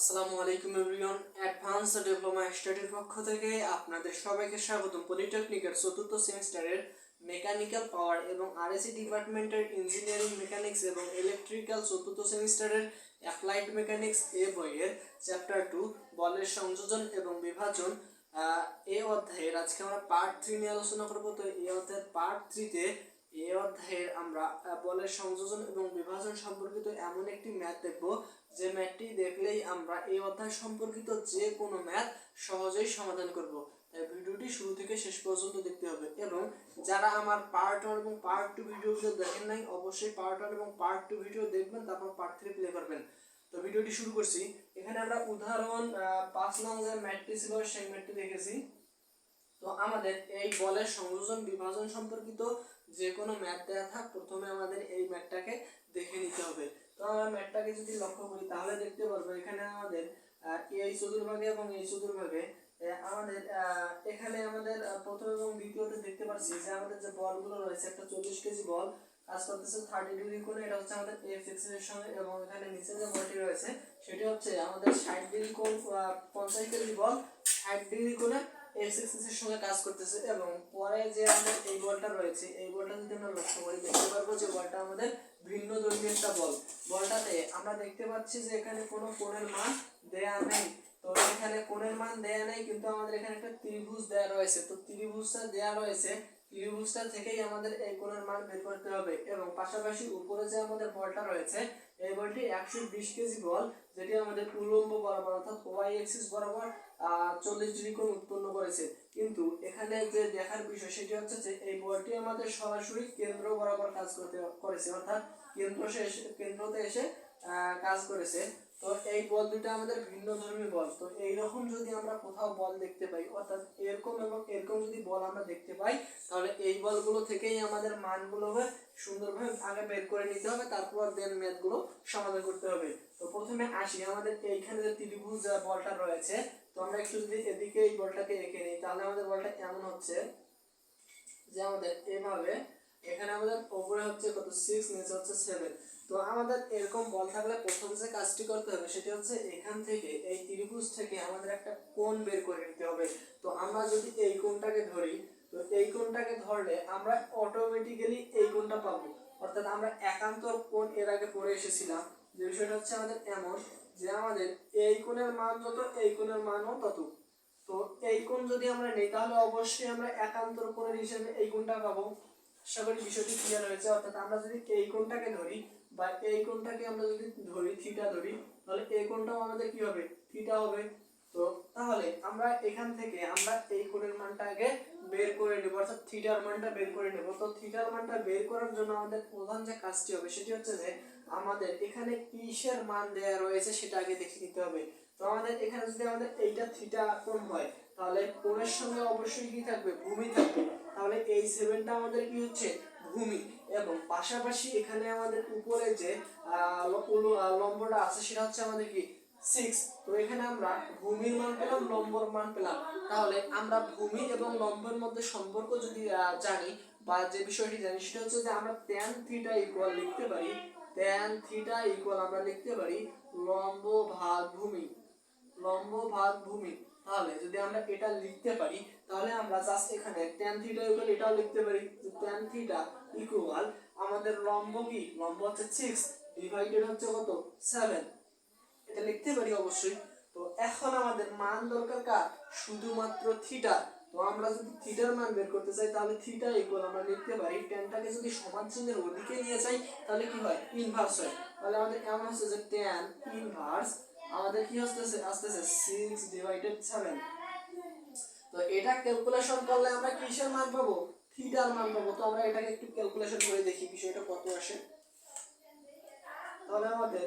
আসসালামু আলাইকুম everyone. Advance diploma স্টাডির পক্ষ থেকে আপনাদের সবাইকে স্বাগতম। পলিটেকনিকের চতুর্থ সেমিস্টারের মেকানিক্যাল পাওয়ার এবং আরএসি ডিপার্টমেন্টের ইঞ্জিনিয়ারিং মেকানিক্স এবং ইলেকট্রিক্যাল চতুর্থ সেমিস্টারের অ্যাপ্লাইড মেকানিক্স এ বইয়ের চ্যাপ্টার টু, বলের সংযোজন এবং বিভাজন এই অধ্যায়ের আজকে আমরা পার্ট থ্রি নিয়ে আলোচনা করব। তো এই অধ্যায়ের পার্ট থ্রিতে এই অধ্যায়ের আমরা বলের সংযোজন এবং বিভাজন সম্পর্কিত এমন একটি ম্যাথ দেখব যে ম্যাথটি দেখলেই আমরা এই অধ্যায় সম্পর্কিত যে কোনো ম্যাথ সহজেই সমাধান করব। তাই ভিডিওটি শুরু থেকে শেষ পর্যন্ত দেখতে হবে এবং যারা আমার পার্ট ওয়ান এবং পার্ট টু ভিডিওগুলো দেখেন নাই, অবশ্যই পার্ট ওয়ান এবং পার্ট টু ভিডিও দেখবেন, তারপর পার্ট থ্রি প্লে করবেন। তো ভিডিওটি শুরু করছি। এখানে আমরা উদাহরণ পাঁচ নং যে ম্যাথটি ছিল, সেই ম্যাথটি দেখেছি। তো আমাদের এই বলের সংযোজন, বিভাজন সম্পর্কিত যে কোনো ম্যাথ দেওয়া থাক, প্রথমে আমাদের এই ম্যাথটাকে দেখে নিতে হবে। আমরা ম্যাথটাকে যদি লক্ষ্য করি, তাহলে দেখতে পারব এখানে আমাদের এই চতুর্ভাগে এবং এই চতুর্ভাগে আমাদের এখানে আমাদের প্রথম এবং দ্বিতীয়তে দেখতে পাচ্ছি যে আমাদের যে বলগুলো রয়েছে, একটা চল্লিশ কেজি বল, কাজ করতেছে থার্টি ডিগ্রি কোণে, এটা হচ্ছে আমাদের এফ এর সঙ্গে এবং এখানে নিচে যে বলটি রয়েছে, সেটি হচ্ছে আমাদের ষাট ডিগ্রি কোণ পঞ্চাশ কেজি বল, ষাট ডিগ্রি কোণে এক্সের সঙ্গে কাজ করতেছে এবং পরে যে আমাদের এই বলটা রয়েছে, এই বলটা যদি আমরা লক্ষ্য করি, দেখতে পারব যে বলটা আমাদের ভিন্ন দৈর্ঘ্যের একটা বল। বলটাতে আমরা দেখতে পাচ্ছি যে এখানে কোনো কোণের মান দেয়া নেই। তো এখানে কোণের মান দেয়া নেই, কিন্তু আমাদের এখানে একটা ত্রিভুজ দেয়া রয়েছে। তো ত্রিভুজটা দেয়া রয়েছে, ত্রিভুজটা থেকেই আমাদের এই কোণের মান বের করতে হবে। এবং পাশাপাশি উপরে যে আমাদের বলটা রয়েছে, এই বলটি একশো বিশ কেজি বল, যেটি আমাদের উলম্ব বরাবর অর্থাৎ ওয়াই এক্সিস বরাবর চল্লিশ ডিগ্রি কোণ উৎপন্ন করেছে। কিন্তু এখানে যে দেখার বিষয় সেটি হচ্ছে যে এই বলটি আমাদের সরাসরি কেন্দ্র বরাবর কাজ করতে, করেছে। অর্থাৎ কেন্দ্র কেন্দ্রতে এসে কাজ করেছে। তো এই বল দুটো আমাদের ভিন্ন ধর্মী বল। তো এইরকম যদি আমরা কোথাও বল দেখতে পাই, অর্থাৎ এরকম এবং এরকম যদি বল আমরা দেখতে পাই, তাহলে এই বলগুলো থেকেই আমাদের মানগুলোকে সুন্দরভাবে আগে বের করে নিতে হবে, তারপর দেন ম্যাথগুলো সমাধান করতে হবে। তো প্রথমে আসি, আমাদের এইখানে যে ত্রিভুজ বলটা রয়েছে, তো আমরা একটু যদি এদিকে এই বলটাকে এঁকে নিই, তাহলে আমাদের বলটা এমন হচ্ছে যে আমাদের এভাবে এখানে আমাদের ওপরে হচ্ছে কত? সিক্স নিচে হচ্ছে সেভেন তো আমাদের এরকম বল থাকলে প্রথম যে কাজটি করতে হবে সেটি হচ্ছে এখান থেকে এই ত্রিভুজ থেকে আমাদের একটা কোণ বের করে নিতে হবে। তো আমরা যদি এই কোণটাকে ধরি, তো এই কোণটাকে ধরলে আমরা অটোমেটিক্যালি এই কোণটা পাবো। অর্থাৎ আমরা একান্ত কোণ এর আগে পড়ে এসেছিলাম। যে বিষয়টা হচ্ছে আমাদের এমন যে আমাদের এই কোণের মান যত, এই কোণের মানও তত। তো এই কোণ যদি আমরা নিই, তাহলে অবশ্যই আমরা একান্তর কোণের হিসেবে এই কোণটা পাবো। আশা করি বিষয়টি ক্লিয়ার হয়েছে। অর্থাৎ আমরা যদি এই কোণটাকে ধরি বা এই কোণটাকে আমরা যদি ধরি থিটা ধরি, তাহলে এই কোণটাও আমাদের কি হবে? থিটা হবে। তো তাহলে আমরা এখান থেকে আমরা এই কোণের বের করে অর্থাৎ থিটার মানটা বের করে তো থিটার মানটা বের করার জন্য আমাদের প্রধান যে কাজটি হবে, সেটি হচ্ছে যে আমাদের এখানে কিসের মান দেয়া রয়েছে সেটা আগে দেখে নিতে হবে। তো আমাদের এখানে যদি আমাদের এইটা থিটা কোণ হয়, তাহলে কোণের সঙ্গে অবশ্যই কি থাকবে? ভূমি থাকবে। তাহলে এই সেভেনটা আমাদের কি হচ্ছে? ভূমি। এবং পাশাপাশি এখানে আমাদের উপরে যে লম্বটা আছে, সেটা হচ্ছে আমাদের কি? সিক্স তো এখানে আমরা ভূমির মান পেলাম, লম্বর মান পেলাম। তাহলে আমরা ভূমি এবং লম্বের মধ্যে সম্পর্ক যদি জানি বা যে বিষয়টি জানি, সেটা হচ্ছে যে আমরা ট্যান থিটা ইকুয়াল লিখতে পারি ট্যান থিটা ইকুয়াল আমরা লিখতে পারি লম্ব ভাগ ভূমি। লম্ব ভাগ ভূমি। তাহলে যদি আমরা এটা লিখতে পারি, তাহলে আমরা জাস্ট এখানে tan থিটা ইকুয়াল এটাও লিখতে পারি। tan থিটা ইকুয়াল আমাদের লম্ব কি? লম্ব হচ্ছে 6 ডিভাইডেড হচ্ছে কত? 7 এটা লিখতে পারি অবশ্যই। তো এখন আমাদের মান দরকার কার? শুধুমাত্র থিটা তো আমরা যদি থিটার মান বের করতে চাই, তাহলে থিটা ইকুয়াল আমরা লিখতে পারি। ট্যানটাকে যদি সমান চিহ্নের ওদিকে নিয়ে যাই, তাহলে কি হয়? ইনভার্স হয়। তাহলে আমাদের কেমন হচ্ছে যে ট্যান ইনভার্স আমাদের কি আসতেছে? আসতেছে সিক্স ডিভাইডেড সেভেন তো এটা ক্যালকুলেশন করলে আমরা কিসের মান পাবো? থিটার মান পাবো। তো আমরা এটাকে একটু ক্যালকুলেশন করে দেখি, বিষয়টা কত আসে। তাহলে আমাদের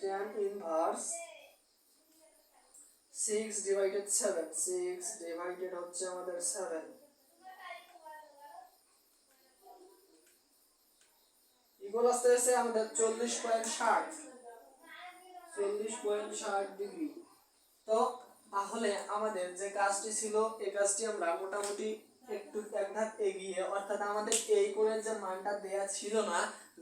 tan inverse six divided seven six divided হচ্ছে আমাদের সেভেন ইকুয়াল আসতে আমাদের চল্লিশ পয়েন্ট ষাট। চল্লিশ পয়েন্ট ষাট ডিগ্রি। তো তাহলে আমাদের যে কাজটি ছিল, এই কাজটি আমরা মোটামুটি একটু এক ধাপ এগিয়ে, অর্থাৎ আমাদের এই কোণের যে মানটা দেয়া ছিল না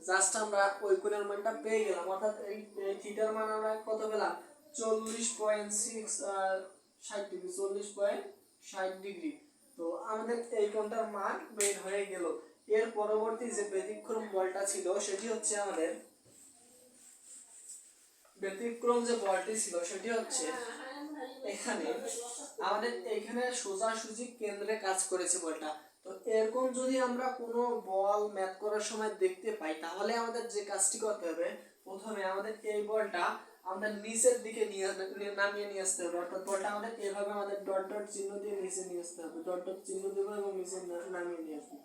জাস্ট আমরা ওই কোণের মানটা পেয়ে গেলাম। অর্থাৎ এই থিটার মান আমরা কত পেলাম? চল্লিশ পয়েন্ট সিক্স ষাট ডিগ্রি, চল্লিশ পয়েন্ট ষাট ডিগ্রি। তো আমাদের এই কোণটার মান বের হয়ে গেল। এর পরবর্তী যে ব্যতিক্রম বলটা ছিল, সেটি হচ্ছে আমাদের ব্যতিক্রম যে বলটি ছিল, সেটি হচ্ছে এখানে আমাদের এখানে সোজাসুজি কেন্দ্রে কাজ করেছে বলটা। তো এরকম যদি আমরা কোনো বল ম্যাথ করার সময় দেখতে পাই, তাহলে আমাদের যে কাজটি করতে হবে, প্রথমে আমাদের এই বলটা আমাদের নিচের দিকে নিয়ে নামিয়ে নিয়ে আসতে হবে। অর্থাৎ বলটা আমাদের এভাবে আমাদের ডট ডট চিহ্ন দিয়ে নিচে নিয়ে আসতে হবে। ডট ডট চিহ্ন দেবো এবং নিচে নামিয়ে নিয়ে আসব।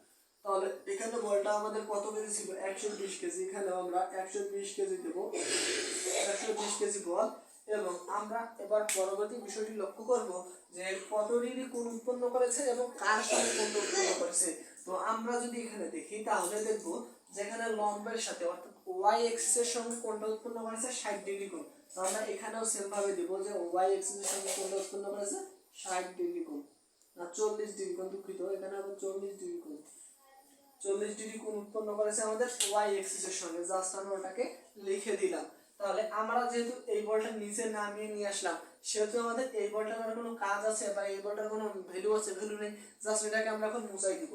তাহলে এখানে বলটা আমাদের কত কেজি ছিল? একশো বিশ কেজি। এখানেও আমরা একশো বিশ কেজি দেবো। একশো বিশ কেজি বল। এবং আমরা এবার পরবর্তী বিষয়টি লক্ষ্য করব যে কত ডিগ্রি কোণ উৎপন্ন করেছে এবং কার সঙ্গে কোণটা উৎপন্ন করেছে। তো আমরা যদি এখানে দেখি, তাহলে দেখব যেখানে লম্বের সাথে, অর্থাৎ ওয়াই এক্সিস এর সঙ্গে কোণটা উৎপন্ন করেছে? ষাট ডিগ্রি কোণ। আমরা এখানেও সেম ভাবে দিব যে ওয়াই এক্সিস এর সঙ্গে কোণটা উৎপন্ন করেছে? ষাট ডিগ্রি কোণ। না, চল্লিশ ডিগ্রি কোণ দুঃখিত। এখানে আবার চল্লিশ ডিগ্রি কোণ। চল্লিশ ডিগ্রি কোণ উৎপন্ন করেছে আমাদের ওয়াই এক্সিস এর সঙ্গে। জাস্ট আমরা ওটাকে লিখে দিলাম। তাহলে আমরা যেহেতু এই বলটা নিচে নামিয়ে নিয়ে আসলাম, সেহেতু আমাদের এই বলটার কোনো কাজ আছে বা এই বলটার কোনো ভ্যালু আছে ভ্যালু নেই জাস্ট এটাকে আমরা এখন মুছাই দিব।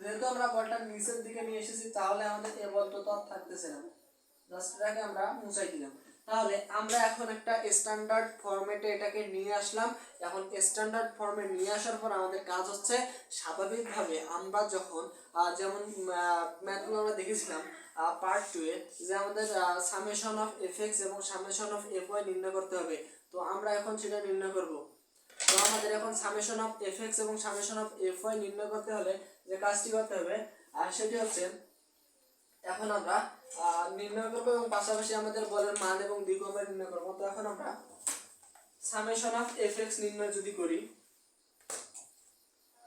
যেহেতু আমরা বলটা নিচের দিকে নিয়ে এসেছি, তাহলে আমাদের এই বলটা তো আর থাকতেছে না। জাস্ট এটাকে আমরা মুছাই দিলাম। তাহলে আমরা এখন একটা স্ট্যান্ডার্ড ফরম্যাটে এটাকে নিয়ে আসলাম। এখন স্ট্যান্ডার্ড ফর্মে নিয়ে আসার পর আমাদের কাজ হচ্ছে স্বাভাবিকভাবে আমরা যখন যেমন ম্যাথগুলো আমরা দেখেছিলাম পার্ট টু এ যে আমাদের সামেশন অফ এফএক্স এবং সামেশন অফ এফ ওয়াই নির্ণয় করতে হবে। তো আমরা এখন সেটা নির্ণয় করব। তো আমাদের এখন সামেশন অফ এফএক্স এবং সামেশন অফ এফ ওয়াই নির্ণয় করতে হলে যে কাজটি করতে হবে আর সেটি হচ্ছে, এখন আমরা নির্ণয় করব এবং পাশাপাশি আমাদের বলের মান এবং দিক আমরা নির্ণয় করব। তো এখন আমরা সামেশন অফ এফএক্স নির্ণয় যদি করি,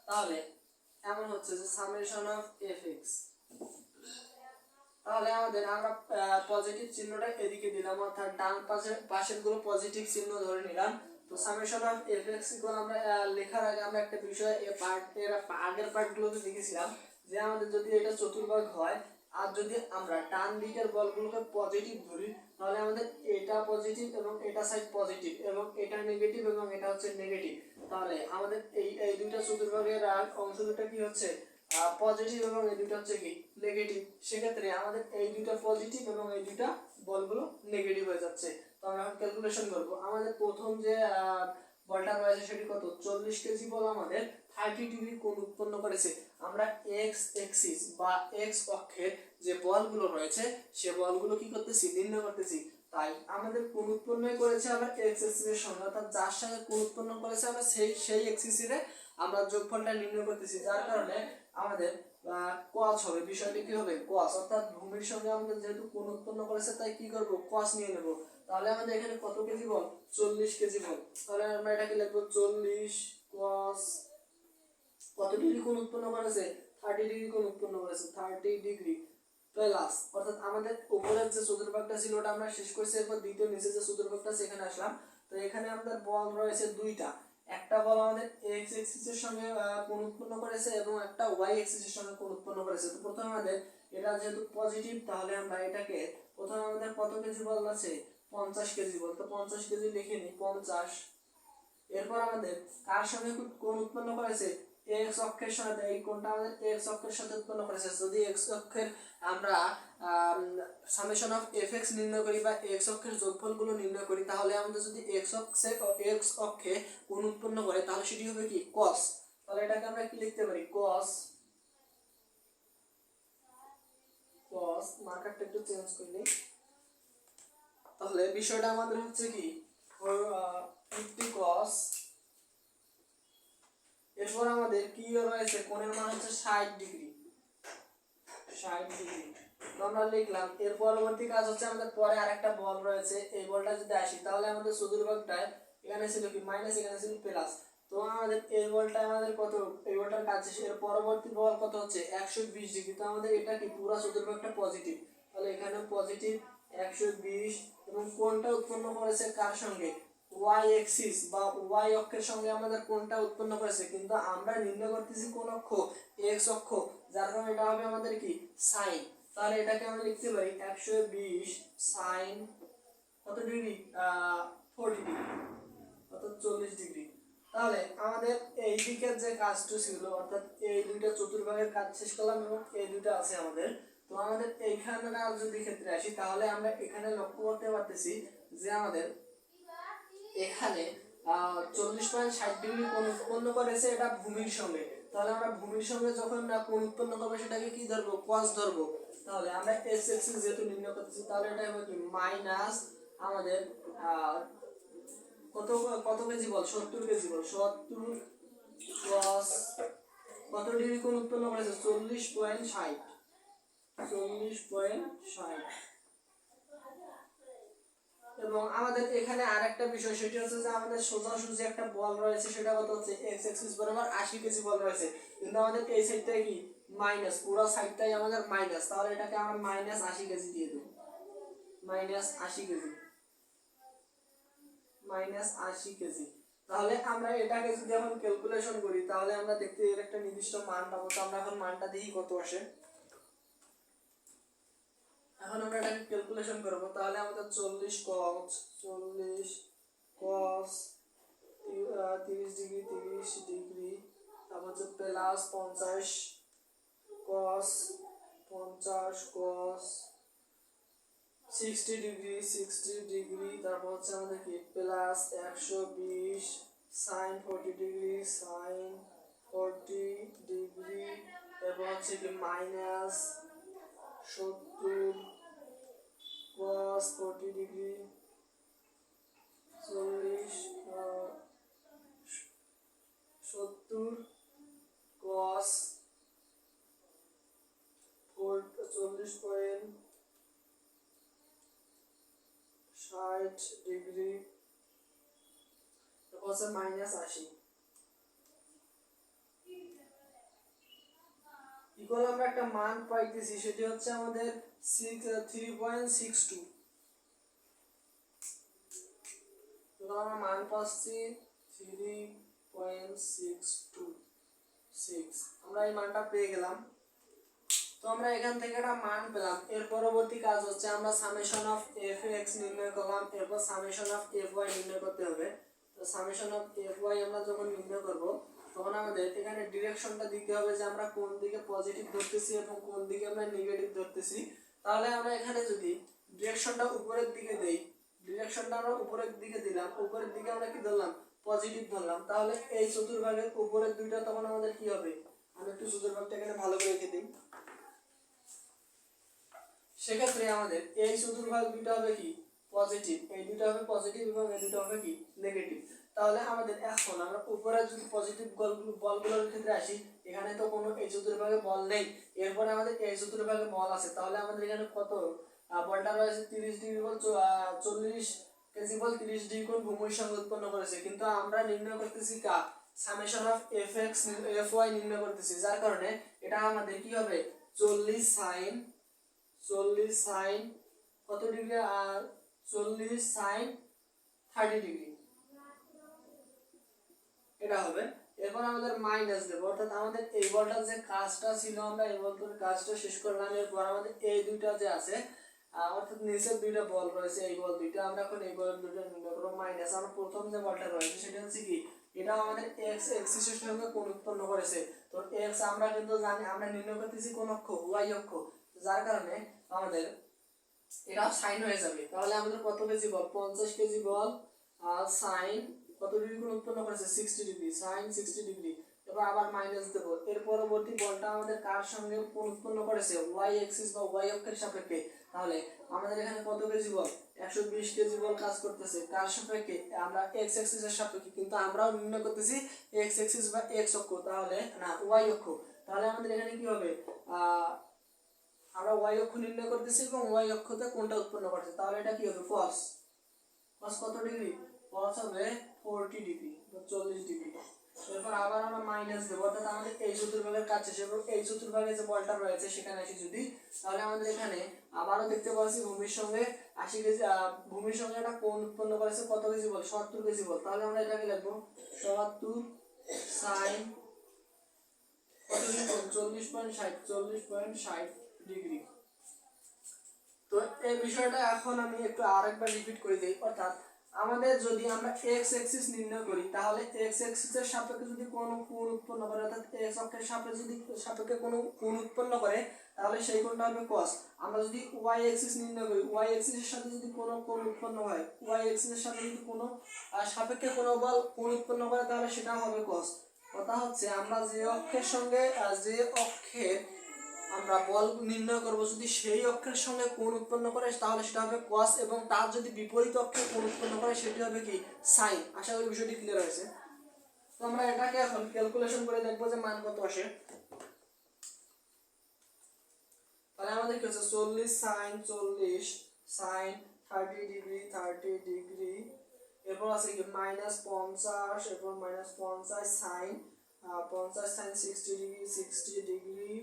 তাহলে এমন হচ্ছে যে সামেশন অফ এফএক্স তাহলে আমাদের আমরা পজিটিভ চিহ্নটা এদিকে দিলাম, অর্থাৎ ডান পাশে, পাশেরগুলো পজিটিভ চিহ্ন ধরে নিলাম। তো সামেশন অফ এফএক্স ইকুয়াল আমরা লেখার আগে আমরা একটা বিষয়, এ পার্ট এর আগের পার্টগুলোতে দেখেছিলাম যে আমাদের যদি এটা চতুর্ভাগ হয় আর যদি আমরা ডান দিকের বলগুলোকে পজিটিভ ধরি, তাহলে আমাদের এটা পজিটিভ এবং এটা সাইড পজিটিভ এবং এটা নেগেটিভ এবং এটা হচ্ছে নেগেটিভ তাহলে আমাদের এই এই দুইটা চতুর্ভাগের আর অংশ দুটো কি হচ্ছে? পজিটিভ এবং এই দুইটা হচ্ছে কি? নেগেটিভ সেক্ষেত্রে আমাদের এই দুইটা পজিটিভ এবং এই দুইটা বলগুলো নেগেটিভ হয়ে যাচ্ছে। তো আমরা ক্যালকুলেশন করব। আমাদের প্রথম যে আহ, বলটা রয়েছে সেটি কত? চল্লিশ কেজি বল আমাদের থার্টি ডিগ্রি কোণ উৎপন্ন করেছে। আমরা এক্স এক্সিস বা এক্স অক্ষের যে বলগুলো রয়েছে সে বলগুলো কি করতেছি? নির্ণয় করতেছি। তাই আমাদের কোণ উৎপন্ন করেছে আমরা এক্স এক্সিসের সঙ্গে অর্থাৎ যার সঙ্গে কোণ উৎপন্ন করেছে আমরা সেই সেই এক্সিসের আমরা যোগফলটা নির্ণয় করতেছি। যার কারণে আমাদের কস হবে। বিষয়টি কি হবে? কস অর্থাৎ ভূমির সঙ্গে আমাদের যেহেতু কোণ উৎপন্ন করেছে তাই কি করব? কস নিয়ে নেব। তাহলে আমাদের এখানে কত কেজি বল? চল্লিশ কেজি বল। তাহলে আমরা এটাকে লিখব চল্লিশ কস কত ডিগ্রি কোণ উৎপন্ন করেছে থার্টি ডিগ্রি কোণ উৎপন্ন করেছে থার্টি ডিগ্রি প্লাস অর্থাৎ আমাদের উপরের যে চতুর্ভাগটা ছিল ওটা আমরা শেষ করছি, এরপর দ্বিতীয় নিচে যে চতুর্ভাগটা সেখানে আসলাম। তো এখানে আমাদের বল রয়েছে দুইটা। একটা বল আমাদের এক্স এক্সিসের সঙ্গে কোণ উৎপন্ন করেছে এবং একটা ওয়াই এক্সিসের সঙ্গে কোণ উৎপন্ন করেছে। তো প্রথমে আমাদের, এটা যেহেতু পজিটিভ তাহলে আমরা এটাকে, প্রথমে আমাদের কত কেজি বল আছে? পঞ্চাশ কেজি বল তো পঞ্চাশ কেজি লিখে নিই পঞ্চাশ। এরপর আমাদের কার সঙ্গে কো- কোণ উৎপন্ন করেছে? এক্স অক্ষের সাথে, এই কোণটা আমাদের এক্স অক্ষের সাথে উৎপন্ন করেছে? যদি এক্স অক্ষের আমরা সামেশন অফ এফ নির্ণয় করি বা এক্স অক্ষের যোগফলগুলো নির্ণয় করি, তাহলে আমাদের যদি এক্স অক্ষে এক্স অক্ষে কোণ উৎপন্ন করে, তাহলে সেটি হবে কি? কস তাহলে এটাকে আমরা কি লিখতে পারি? কস কস মার্কারটা একটু চেঞ্জ করে নিই। তাহলে বিষয়টা আমাদের হচ্ছে কি? ফিফটি কস এরপর আমাদের কি রয়েছে? কোণের মান হচ্ছে ষাট ডিগ্রি। ষাট ডিগ্রি। আমরা লিখলাম, এর পরবর্তী কাজ হচ্ছে আমাদের পরে আরেকটা বল রয়েছে, এই বলটা যদি আসি, তাহলে আমাদের চতুর্ভাগটায় এখানে ছিল কি? মাইনাস এখানে ছিল প্লাস তো আমাদের এই বলটা আমাদের কত? এই বলটার কাজ এর পরবর্তী বল কত হচ্ছে? একশো বিশ ডিগ্রি। তো আমাদের এটা কি? পুরো চতুর্ভাগটা পজিটিভ তাহলে এখানে পজিটিভ একশো বিশ এবং কোনটা উৎপন্ন করেছে কার সঙ্গে? ওয়াই এক্সিস বা ওয়াই অক্ষের সঙ্গে আমাদের কোনটা উৎপন্ন করেছে? কিন্তু আমরা নির্ণয় করতেছি কোন অক্ষ এক্স অক্ষ, যার কারণে এটা হবে আমাদের কি? সাইন তাহলে এটাকে আমরা লিখতে পারি একশো বিশ সাইন কত ডিগ্রি? Forty degree. অর্থাৎ চল্লিশ ডিগ্রি। তাহলে আমাদের এই দিকের যে কাজটা ছিল, অর্থাৎ এই দুইটা চতুর্ভাগের কাজ শেষ করলাম এবং এই দুইটা আছে আমাদের তো আমাদের এইখানে আর যদি ক্ষেত্রে আসি, তাহলে আমরা এখানে লক্ষ্য করতে পারতেছি যে আমাদের এখানে চল্লিশ পয়েন্ট ষাট ডিগ্রি কোণ উৎপন্ন করেছে এটা ভূমির সঙ্গে। তাহলে আমরা ভূমির সঙ্গে যখন না কোণ উৎপন্ন করব, সেটাকে কি ধরবো? কস ধরবো। তাহলে আমরা এক্স এক্সিস যেহেতু নির্ণয় করতেছি, তাহলে এটা হবে কি? মাইনাস আমাদের কত কত কেজি বল? সত্তর কেজি বল। সত্তর প্লাস কত ডিগ্রি কোণ উৎপন্ন করেছে? চল্লিশ পয়েন্ট ষাট। চল্লিশ পয়েন্ট এবং আমাদের এখানে আরেকটা বিষয় হচ্ছে যে আমাদের সোজাসুজি একটা বল রয়েছে, সেটা কত হচ্ছে? এক্স এক্সিস বরাবর আশি কেজি বল রয়েছে। কিন্তু আমাদের এই সাইডটাই কি? মাইনাস পুরো সাইডটাই আমাদের মাইনাস তাহলে এটাকে আমরা মাইনাস আশি কেজি দিয়ে দেবো। মাইনাস আশি কেজি মাইনাস আশি কেজি তাহলে আমরা এটাকে যদি এখন ক্যালকুলেশন করি, তাহলে আমরা দেখতে এর একটা নির্দিষ্ট মান পাবো। তো আমরা এখন মানটা দেখি কত আসে। এখন আমরা এটাকে ক্যালকুলেশন করব। তাহলে আমাদের চল্লিশ কস চল্লিশ কস তিরিশ ডিগ্রি তিরিশ ডিগ্রি তারপর হচ্ছে প্লাস পঞ্চাশ কস পঞ্চাশ cos sixty degree sixty degree তারপর হচ্ছে আমাদের কি? প্লাস একশো বিশ sine degree sine forty degree এবং হচ্ছে কি মাইনাস সত্তর cos ফোরটি ডিগ্রি চল্লিশ সত্তর ফোর চল্লিশ পয়েন্ট ষাট ডিগ্রি হচ্ছে মাইনাস আশি। ইকুয়াল আমরা একটা মান পাইতেছি, সেটি হচ্ছে আমাদের six three point six two আমরা মান পাচ্ছি three point six two six আমরা এই মানটা পেয়ে গেলাম। তো আমরা এখান থেকে একটা মান পেলাম। এর পরবর্তী কাজ হচ্ছে আমরা সামেশন অফ এফ এক্স নির্ণয় করলাম। এরপর সামেশন অফ এফ ওয়াই নির্ণয় করতে হবে। তো সামেশন অফ এফ ওয়াই আমরা যখন নির্ণয় করব তখন আমাদের এখানে ডিরেকশনটা দিতে হবে যে আমরা কোন দিকে পজিটিভ ধরতেছি এবং কোন দিকে আমরা নেগেটিভ ধরতেছি। তাহলে আমরা এখানে যদি ডিরেকশনটা উপরের দিকে দেই ডিরেকশনটা আমরা উপরের দিকে দিলাম, উপরের দিকে আমরা কি ধরলাম? পজিটিভ ধরলাম। তাহলে এই চতুর্ভাগের উপরের দুইটা তখন আমাদের কি হবে? আমি একটু চতুর্ভাগটা এখানে ভালো করে রেখে দিই। সেক্ষেত্রে আমাদের এই চতুর্ভাগ দুটো হবে কি? পজিটিভ এই দুটো হবে পজিটিভ এবং এই দুটো হবে কি? নেগেটিভ তাহলে আমাদের এখন আমরা উপরে যদি পজিটিভ বলগুলো বলগুলোর ক্ষেত্রে আসি, এখানে তো কোনো এই চতুর্ভাগে বল নেই। এরপরে আমাদের এই চতুর্ভাগে বল আছে। তাহলে আমাদের এখানে কত? বলটা রয়েছে তিরিশ ডিগ্রি বল চল্লিশ কেজি বল, তিরিশ ডিগ্রি কোণ ভূমির সঙ্গে উৎপন্ন করেছে। কিন্তু আমরা নির্ণয় করতেছি কা summation of F X F Y নির্ণয় করতেছি। যার কারণে এটা আমাদের কি হবে? চল্লিশ সাইন চল্লিশ সাইন কত ডিগ্রি? আর চল্লিশ সাইন থার্টি ডিগ্রি। এটা হবে। এরপর আমাদের মাইনাস দেবো। অর্থাৎ আমাদের এই বলটার যে কাজটা ছিল আমরা এই বলটার কাজটা শেষ করলাম এরপর আমাদের এই দুইটা যে আছে অর্থাৎ নিচের দুইটা বল রয়েছে, এই বল দুইটা। আমরা এখন এই বল দুইটা নির্ণয় করব। মাইনাস আমরা প্রথম যে বলটা রয়েছে, সেটা হচ্ছে কি এটা আমাদের এক্স এক্সিসের সঙ্গে কোণ উৎপন্ন করেছে। তো এক্স আমরা কিন্তু জানি, আমরা নির্ণয় করতেছি কোন অক্ষ ওয়াই অক্ষ। যার কারণে আমাদের এটা সাইন হয়ে যাবে। তাহলে আমাদের কত কেজি বল? পঞ্চাশ কেজি বল সাইন কত ডিগ্রি কোণ উৎপন্ন করেছে? Sixty degree sine sixty degree. এবার আবার মাইনাস দেবো। এর পরবর্তী বলটা আমাদের কার সঙ্গে উৎপন্ন করেছে? ওয়াই এক্সিস বা ওয়াই অক্ষের সাপেক্ষে। তাহলে আমাদের এখানে কত কেজি বল? একশো বিশ কেজি বল কাজ করতেছে। কার সাপেক্ষে? আমরা এক্স এক্সিসের সাপেক্ষে, কিন্তু আমরাও নির্ণয় করতেছি এক্স এক্সিস বা এক্স অক্ষ। তাহলে, না ওয়াই অক্ষ। তাহলে আমাদের এখানে কি হবে? আমরা ওয়াই অক্ষ নির্ণয় করতেছি এবং ওয়াই অক্ষতে কোনটা উৎপন্ন করছে। তাহলে এটা কি হবে? কস কস কত ডিগ্রি? কস হবে ফোরটি ডিগ্রি বা চল্লিশ ডিগ্রি এরপর আবার আমরা মাইনাস দেবো, অর্থাৎ আমাদের এই চতুর্ভাগের কাছে এবং এই চতুর্ভাগে যে বলটা রয়েছে, সেখানে আসি যদি, তাহলে আমাদের এখানে আবারও দেখতে পাচ্ছি ভূমির সঙ্গে আশি কেজি ভূমির সঙ্গে একটা কোণ উৎপন্ন করেছে কত কেজি বল? সত্তর কেজি বল। তাহলে আমরা এটাকে লিখব সত্তর সাইন চল্লিশ পয়েন্ট ষাট, চল্লিশ পয়েন্ট ষাট ডিগ্রি তো এই বিষয়টা এখন আমি একটু আরেকবার রিপিট করে দিই, অর্থাৎ আমাদের যদি আমরা এক্স এক্সিস নির্ণয় করি, তাহলে এক্স এক্সিসের সাপেক্ষে যদি কোনো কোণ উৎপন্ন করে, অর্থাৎ এক্স অক্ষের সাপেক্ষে যদি, সাপেক্ষে কোনো কোণ উৎপন্ন করে, তাহলে সেই কোণটা হবে কস আমরা যদি ওয়াই এক্সিস নির্ণয় করি ওয়াই এক্সিসের সাথে যদি কোনো কোণ উৎপন্ন হয় ওয়াই এক্সিসের সাথে যদি কোনো সাপেক্ষে কোনো বল কোণ উৎপন্ন করে, তাহলে সেটা হবে কস কথা হচ্ছে, আমরা যে অক্ষের সঙ্গে যে অক্ষের আমরা বল নির্ণয় করব, যদি সেই অক্ষের সঙ্গে কোণ উৎপন্ন করে, তাহলে সেটা হবে cos এবং তার যদি বিপরীত অক্ষে কোণ উৎপন্ন করে, সেটি হবে কি? sin. আশা করি বিষয়টি ক্লিয়ার হয়েছে। তো আমরা এটাকে এখন ক্যালকুলেশন করে দেখব যে মান কত আসে। তাহলে আমাদের কি হচ্ছে? চল্লিশ সাইন চল্লিশ sine thirty degree thirty degree এরপর আছে কি? মাইনাস পঞ্চাশ, এরপর মাইনাস পঞ্চাশ সাইন পঞ্চাশ sine sixty degree sixty degree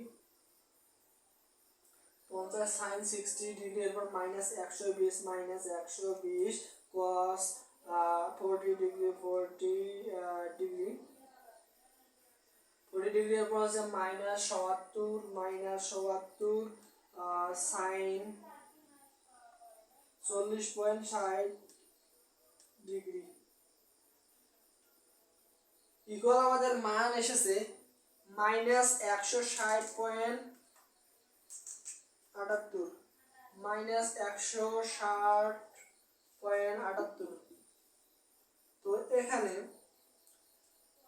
পঞ্চাশ সাইন সিক্সটি ডিগ্রি এরপর মাইনাস একশো বিশ মাইনাস একশো বিশ cos forty degree forty degree forty degree এরপর মাইনাস মাইনাস সাইন চল্লিশ পয়েন্ট ষাট ডিগ্রি ইকুয়াল আমাদের মান এসেছে মাইনাস একশো ষাট পয়েন্ট আটাত্তর। মাইনাস একশো ষাট পয়েন্ট আটাত্তর। তো এখানে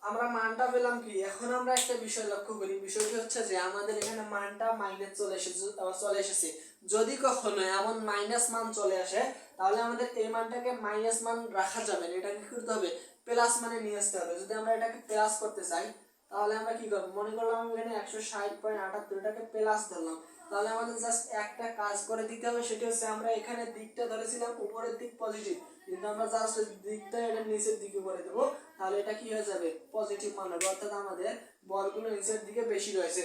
আমরা মানটা পেলাম কি? এখন আমরা একটা বিষয় লক্ষ্য করি। বিষয়টি হচ্ছে যে আমাদের এখানে মানটা মাইনাস চলে এসেছে চলে এসেছে। যদি কখনো এমন মাইনাস মান চলে আসে, তাহলে আমাদের এই মানটাকে মাইনাস মান রাখা যাবে না। এটাকে করতে হবে? প্লাস মানে নিয়ে আসতে হবে। যদি আমরা এটাকে প্লাস করতে চাই, তাহলে আমরা কি করব? মনে করলাম এখানে একশো ষাট পয়েন্ট আটাত্তর, এটাকে প্লাস ধরলাম। তাহলে আমাদের জাস্ট একটা কাজ করে দিতে হবে, সেটা হচ্ছে আমরা এখানে দিকটা ধরেছিলাম উপরের দিক পজিটিভ কিন্তু আমরা জাস্ট দিকটা এটা নিচের দিকে করে দেবো। তাহলে এটা কি হয়ে যাবে? পজিটিভ মান হবে, অর্থাৎ আমাদের বলগুলো নিচের দিকে বেশি রয়েছে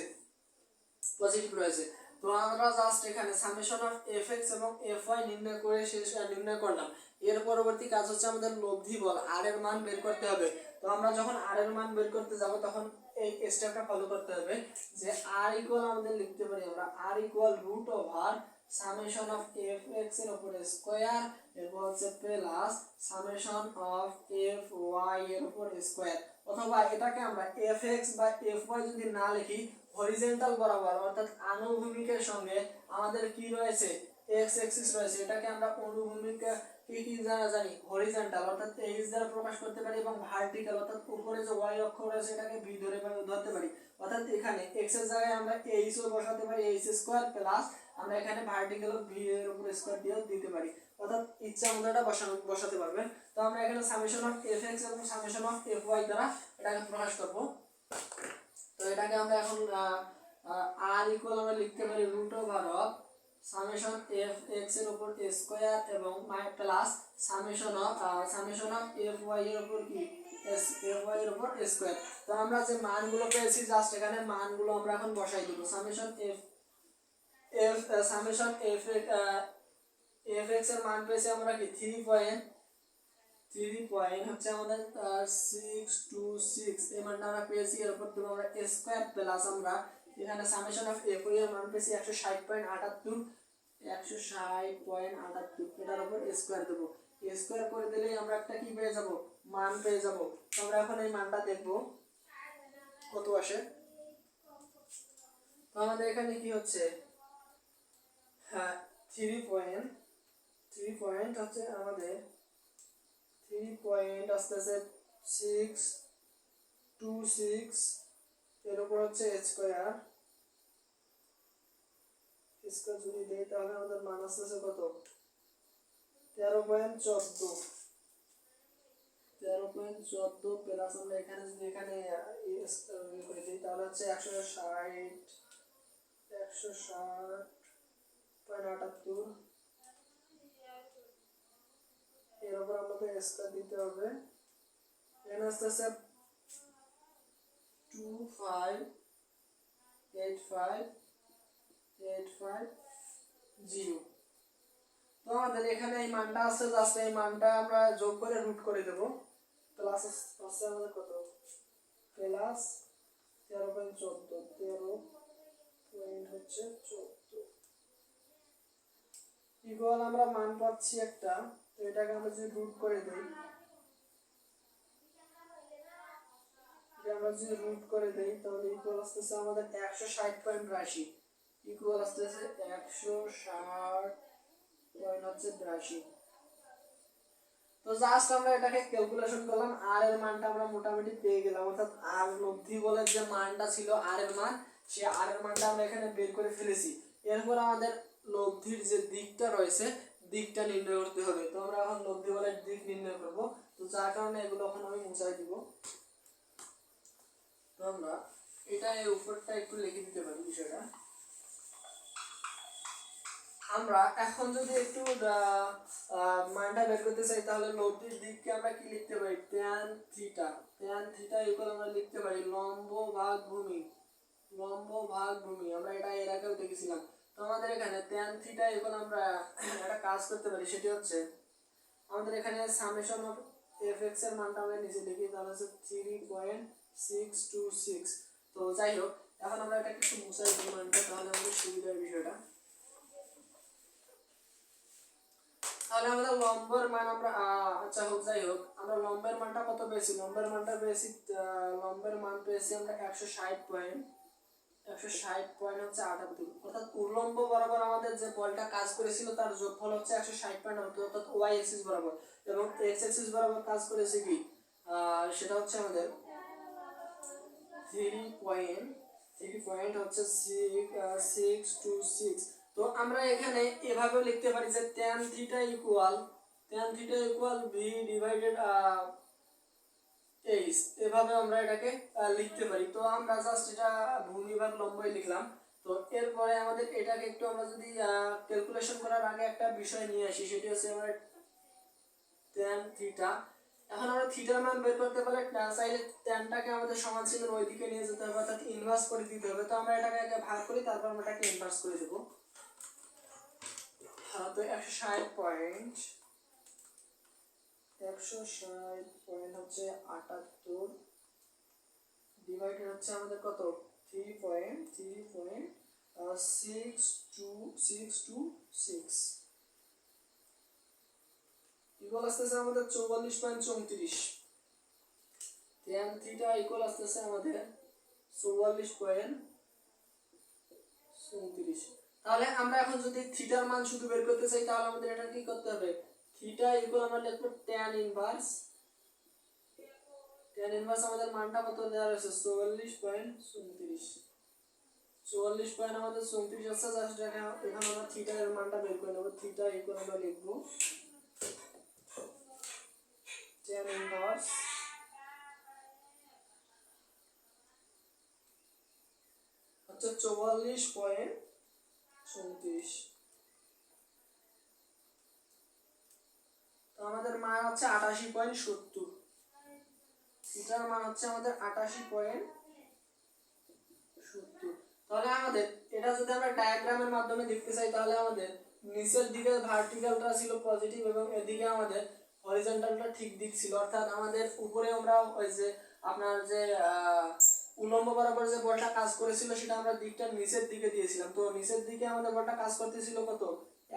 পজিটিভ রয়েছে। তো আমরা জাস্ট এখানে সামেশন অফ এফ এক্স এবং এফ ওয়াই নির্ণয় করে শেষ নির্ণয় করলাম। এর পরবর্তী কাজ হচ্ছে আমাদের লব্ধি বল আর এর মান বের করতে হবে। তো আমরা যখন আর এর মান বের করতে যাব, তখন এই স্টেপটা ফলো করতে হবে যে আর ইকুয়াল আমাদের লিখতে পারি আমরা আর equal root over summation of F এক্সের উপরে স্কোয়ার এরপর হচ্ছে plus summation of F Y এর উপর স্কোয়ার অথবা এটাকে আমরা এফ এক্স বা এফ ওয়াই যদি না লিখি হরিজেন্টাল বরাবর অর্থাৎ আনুভূমিকের সঙ্গে আমাদের কি রয়েছে? এক্স এক্সিস রয়েছে। এটাকে আমরা অনুভূমিক কি কি অর্থাৎ দ্বারা প্রকাশ করতে পারি এবং ভার্টিক্যাল অর্থাৎ উপরে যে ওয়াই অক্ষ রয়েছে বি ধরে ধরতে পারি। অর্থাৎ এখানে এক্স জায়গায় আমরা এইচ ও বসাতে পারি এইচ স্কোয়ার আমরা এখানে ভার্টিক্যাল ভি এর উপর স্কোয়ার দিতে পারি। অর্থাৎ ইচ্ছা মতো বসাতে পারবেন। তো আমরা এখানে summation of F summation of F Y দ্বারা এটাকে প্রকাশ করব। তো এটাকে আমরা এখন আর ইকুয়াল আমরা লিখতে পারি root over of summation F এক্সের উপর স্কোয়ার এবং my plus summation of summation of F Y এর উপর কি? এস, এফ ওয়াই এর উপর স্কোয়ার। তো আমরা যে মানগুলো পেয়েছি জাস্ট এখানে মানগুলো আমরা এখন বসাই দিব। Summation F F summation F F এক্সের মান পেয়েছি আমরা কি? থ্রি পয়েন্ট থ্রি পয়েন্ট হচ্ছে আমাদের সিক্স টু সিক্স এই মানটা আমরা পেয়েছি এরপর দেবো আমরা স্কোয়ার প্লাস আমরা এখানে সামেশন অফ এফ এর মান পেয়েছি একশো ষাট পয়েন্ট আটাত্তর, একশো ষাট পয়েন্ট আটাত্তর, এটার উপর স্কোয়ার দেবো। স্কোয়ার করে দিলেই আমরা একটা কি পেয়ে যাব? মান পেয়ে যাব। আমরা এখন এই মানটা দেখব। কত আসে? আমাদের এখানে কি হচ্ছে? হ্যাঁ থ্রি পয়েন্ট থ্রি পয়েন্ট হচ্ছে আমাদের থ্রি পয়েন্ট আসতেছে সিক্স টু সিক্স এর উপর হচ্ছে স্কোয়ার স্কোয়ার যদি দেই তাহলে আমাদের মান আসতেছে কত? তেরো পয়েন্ট চোদ্দ। তেরো পয়েন্ট চোদ্দ প্লাস আমরা এখানে যদি এখানে করে দিই, তাহলে হচ্ছে একশো ষাট। একশো ষাট পয়েন্ট আটাত্তর। এর উপর আমাদের দিতে হবে। এখানে আসতেছে টু ফাইভ এইট ফাইভ তো আমাদের এখানে এই মানটা আছে জাস্ট এই মানটা আমরা যোগ করে রুট করে দেবো। প্লাস আছে আমাদের কত? প্লাস তেরো পয়েন্ট চোদ্দ, তেরো পয়েন্ট হচ্ছে চোদ্দ। ইকুয়াল আমরা মান পাচ্ছি একটা, তো এটাকে আমরা যদি রুট করে দিই আমরা যদি রুট করে দিই, তাহলে ইকুয়াল আসতেছে আমাদের একশো ষাট পয়েন্ট রাশি ইকুয়াল আসতেছে একশো ষাট হচ্ছে বিরাশি তো জাস্ট আমরা এটাকে ক্যালকুলেশন করলাম আর এর মানটা আমরা মোটামুটি পেয়ে গেলাম অর্থাৎ আর লব্ধি বলে যে মানটা ছিল আর এর মান সে আর এর মানটা আমরা এখানে বের করে ফেলেছি এরপর আমাদের লব্ধির যে দিকটা রয়েছে দিকটা নির্ণয় করতে হবে তো আমরা এখন লব্ধি বলের দিক নির্ণয় করব তো যার কারণে এগুলো এখন আমি মুছাই দিব তো আমরা এটা এই উপরটা একটু লিখে দিতে পারি বিষয়টা আমরা এখন যদি একটু মানটা বের করতে চাই, তাহলে লব্ধির দিককে আমরা কি লিখতে পারি? Tan theta tan theta equal আমরা লিখতে পারি লম্ব ভাগ ভূমি। লম্ব ভাগ ভূমি। আমরা এটা এর আগেও দেখেছিলাম। তো আমাদের এখানে ট্যান থিটা ইকুয়াল আমরা একটা কাজ করতে পারি, সেটি হচ্ছে আমাদের এখানে সামেশন অফ এফ এক্সের মানটা আমরা নিচে লিখি, তাহলে হচ্ছে three point six two six তো যাই হোক, এখন আমরা এটা একটু মুছাই দিই মানটা, তাহলে আমাদের সুবিধার বিষয়টা। তাহলে আমাদের লম্বের মান আমরা আচ্ছা হোক, যাই হোক, আমরা লম্বের মানটা কত পেয়েছি? লম্বের মানটা পেয়েছি লম্বের মান পেয়েছি আমরা একশো ষাট পয়েন্ট একশো ষাট পয়েন্ট হচ্ছে আটাত্তর। অর্থাৎ উল্লম্ব বরাবর আমাদের যে বলটা কাজ করেছিল, তার যোগফল হচ্ছে একশো ষাট পয়েন্ট হতো অর্থাৎ ওয়াই এক্সিস বরাবর। এবং এক্স এক্সিস বরাবর কাজ করেছে কি? সেটা হচ্ছে আমাদের থ্রি পয়েন্ট থ্রি পয়েন্ট হচ্ছে সিক্স টু সিক্স তো আমরা এখানে এভাবেও লিখতে পারি যে tan theta equal tan theta equal V divided H এভাবে আমরা এটাকে আহ, লিখতে পারি। তো আমরা জাস্ট এটা ভূমি ভাগ লিখলাম। তো এরপরে আমাদের এটাকে একটু আমরা যদি ক্যালকুলেশন করার আগে একটা বিষয় নিয়ে আসি সেটি হচ্ছে আমরা ট্যান থিটা এখন আমরা থিটার মান বের করতে পারলে চাইলে ট্যানটাকে আমাদের সমান চিহ্নের ওইদিকে নিয়ে যেতে হবে অর্থাৎ ইনভার্স করে দিতে হবে। তো আমরা এটাকে আগে ভাগ করি তারপর আমরা এটাকে ইনভার্স করে দেবো। তো একশো ষাট পয়েন্ট একশো ষাট পয়েন্ট হচ্ছে আটাত্তর ডিভাইডেড হচ্ছে আমাদের কত? Three point three point six two six two six equal আসতেছে আমাদের? চৌবাল্লিশ পয়েন্ট চৌত্রিশ। টেন থিটা ইকুয়াল আসতেছে আমাদের চৌবাল্লিশ পয়েন্ট চৌত্রিশ। তাহলে আমরা এখন যদি থিটার মান শুধু বের করতে চাই, তাহলে আমাদের এটা কি করতে হবে? থিটা ইকুয়াল আমরা লিখব ট্যান ইনভার্স ট্যান ইনভার্স আমাদের মানটা কত দেওয়া রয়েছে? চৌবাল্লিশ পয়েন্ট চৌত্রিশ। চুয়াল্লিশ পয়েন্ট আমাদের চৌত্রিশ আছে জাস্ট এখানে আমরা থিটা এর মানটা বের করে নেব। থিটা ইকুয়াল আমরা লিখব ট্যান ইনভার্স হচ্ছে চৌয়াল্লিশ পয়েন্ট চৌত্রিশ। তো আমাদের মান হচ্ছে আটাশি পয়েন্ট সত্তর। থিটার মান হচ্ছে আমাদের আটাশি পয়েন্ট সত্তর। তাহলে আমাদের এটা যদি আমরা ডায়াগ্রামের মাধ্যমে দেখতে চাই তাহলে আমাদের নিচের দিকে ভার্টিক্যালটা ছিল পজিটিভ এবং এদিকে আমাদের হরিজন্টালটা ঠিক দিক ছিল। অর্থাৎ আমাদের উপরে আমরা ওই যে আপনার যে আহ, উলম্ব বরাবর যে বলটা কাজ করেছিল, সেটা আমরা দিকটা নিচের দিকে দিয়েছিলাম। তো নিচের দিকে আমাদের বলটা কাজ করতেছিল কত?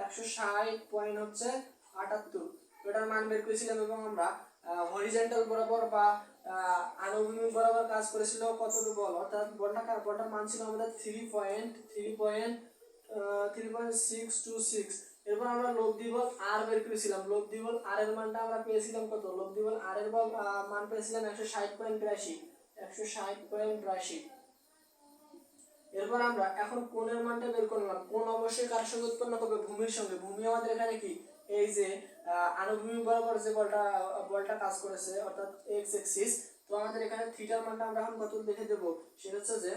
একশো ষাট পয়েন্ট হচ্ছে আটাত্তর। এটার মান বের করেছিলাম এবং আমরা হরিজেন্টাল বরাবর বা আনুভূমিক বরাবর কাজ করেছিল কতটুকু বল? অর্থাৎ বলটা বলটার মান ছিল আমাদের three point three point three point six two six এরপর আমরা লব্ধি বল আর বের করেছিলাম। লব্ধি বল আর এর মানটা আমরা পেয়েছিলাম কত? লব্ধি বল আর এর মান পেয়েছিলাম একশো ষাট পয়েন্ট বিরাশি। একশো ষাট পয়েন্ট বিরাশি এরপর আমরা এখন কোণের মানটা বের করলাম। কোণ অবশ্যই কার সঙ্গে উৎপন্ন করবে? ভূমির সঙ্গে। ভূমি আমাদের এখানে কি? এই যে আনুভূমিক বরাবর যে বলটা বলটা কাজ করেছে, অর্থাৎ এক্স এক্সিস তো আমাদের এখানে থিটার মানটা আমরা এখন কত লিখে দেবো? সেটা হচ্ছে যে,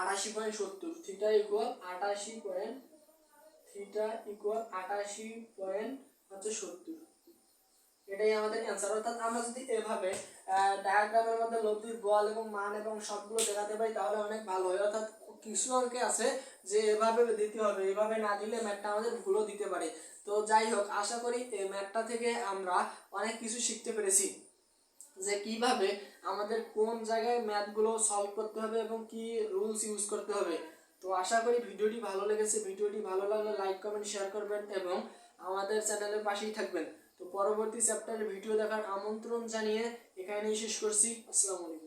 আটাশি পয়েন্ট সত্তর। থিটা ইকুয়াল আটাশি পয়েন্ট থিটা ইকুয়াল আটাশি পয়েন্ট হচ্ছে সত্তর। এটাই আমাদের অ্যান্সার অর্থাৎ আমরা যদি এভাবে ডায়াগ্রামের মধ্যে লব্ধির বল এবং মান এবং সবগুলো দেখাতে পারি, তাহলে অনেক ভালো হয়। অর্থাৎ কিছু অঙ্কে আছে যে এভাবে দিতে হবে, এভাবে না দিলে ম্যাথটা আমাদের ভুলও দিতে পারে। তো যাই হোক, আশা করি এই ম্যাথটা থেকে আমরা অনেক কিছু শিখতে পেরেছি। যে কীভাবে আমাদের কোন জায়গায় ম্যাথগুলো সলভ করতে হবে এবং কি রুলস ইউজ করতে হবে। তো আশা করি ভিডিওটি ভালো লেগেছে। ভিডিওটি ভালো লাগলে লাইক কমেন্ট শেয়ার করবেন এবং আমাদের চ্যানেলের পাশেই থাকবেন। তো পরবর্তী চ্যাপ্টারের ভিডিও দেখার আমন্ত্রণ জানিয়ে এখানেই শেষ করছি। আসসালামু আলাইকুম।